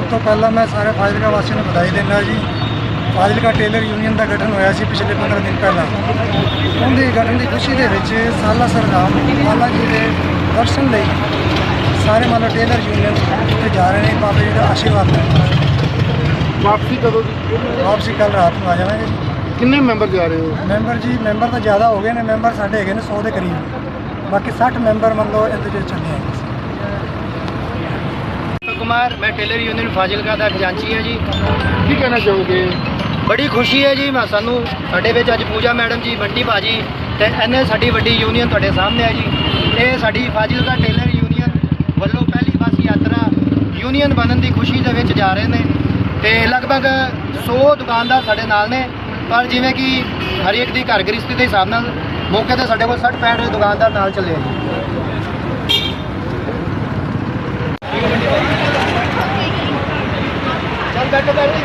ਮੈਂ ਸਾਰੇ ਫਾਜ਼ਿਲਕਾ ਵਾਸੀਆਂ ਨੂੰ ਵਧਾਈ ਦਿੰਦਾ ਜੀ। ਫਾਜ਼ਿਲਕਾ ਟੇਲਰ ਯੂਨੀਅਨ ਦਾ ਗਠਨ ਹੋਇਆ ਸੀ ਪਿਛਲੇ 15 ਦਿਨ ਪਹਿਲਾਂ। ਉਹਦੇ ਗਠਨ ਦੀ ਖੁਸ਼ੀ ਦੇ ਵਿੱਚ ਸਾਲਾ ਸਰਦਾਮ ਬਾਲਾ ਜੀ ਦੇ ਦਰਸ਼ਨ ਲਈ ਸਾਰੇ ਮਤਲਬ ਟੇਲਰ ਯੂਨੀਅਨ ਉੱਥੇ ਜਾ ਰਹੇ ਨੇ। ਬਾਬਾ ਜੀ ਦਾ ਆਸ਼ੀਰਵਾਦ ਲੈਣ ਵਾਪਸੀ ਕਦੋਂ ਦੀ? ਵਾਪਸੀ ਕੱਲ ਰਾਤ ਨੂੰ ਆ ਜਾਵਾਂਗੇ ਕਿੰਨੇ ਮੈਂਬਰ ਜਾ ਰਹੇ ਹੋ? ਮੈਂਬਰ ਜੀ ਮੈਂਬਰ ਤਾਂ ਜ਼ਿਆਦਾ ਹੋ ਗਏ ਨੇ। ਮੈਂਬਰ ਸਾਡੇ ਹੈਗੇ ਨੇ 100 ਦੇ ਕਰੀਬ। ਬਾਕੀ 60 ਮੈਂਬਰ ਮੰਨ ਲਓ ਇਹਦੇ ਵਿੱਚ ਚੱਲੇ ਆ। ਕੁਮਾਰ ਮੈਂ ਟੇਲਰ ਯੂਨੀਅਨ ਫਾਜ਼ਿਲਕਾ ਦਾ ਖਜ਼ਾਨਚੀ ਹਾਂ ਜੀ। ਕੀ ਕਹਿਣਾ ਚਾਹੋਗੇ? ਬੜੀ ਖੁਸ਼ੀ ਹੈ ਜੀ ਮੈਂ ਸਾਨੂੰ ਸਾਡੇ ਵਿੱਚ ਅੱਜ ਪੂਜਾ ਮੈਡਮ ਜੀ ਬੰਟੀ ਭਾਜੀ ਤੇ ਇਹਨੇ ਸਾਡੀ ਵੱਡੀ ਯੂਨੀਅਨ ਤੁਹਾਡੇ ਸਾਹਮਣੇ ਹੈ ਜੀ। ਇਹ ਸਾਡੀ ਫਾਜ਼ਿਲਕਾ ਟੇਲਰ ਯੂਨੀਅਨ ਵੱਲੋਂ ਪਹਿਲੀ ਬੱਸ ਯਾਤਰਾ ਯੂਨੀਅਨ ਬਣਨ ਦੀ ਖੁਸ਼ੀ ਦੇ ਵਿੱਚ ਜਾ ਰਹੇ ਨੇ ਤੇ ਲਗਭਗ 100 ਦੁਕਾਨਦਾਰ ਸਾਡੇ ਨਾਲ ਨੇ। ਪਰ ਜਿਵੇਂ ਕਿ ਹਰ ਇੱਕ ਦੀ ਘਰ ਗ੍ਰਸਤੀ ਦੇ ਹਿਸਾਬ ਨਾਲ ਮੌਕੇ ਤੇ ਸਾਡੇ ਕੋਲ 60 65 ਦੁਕਾਨਦਾਰ ਨਾਲ ਚੱਲੇ ਆ ਜੀ ਚੱਲ ਬੈਠੋ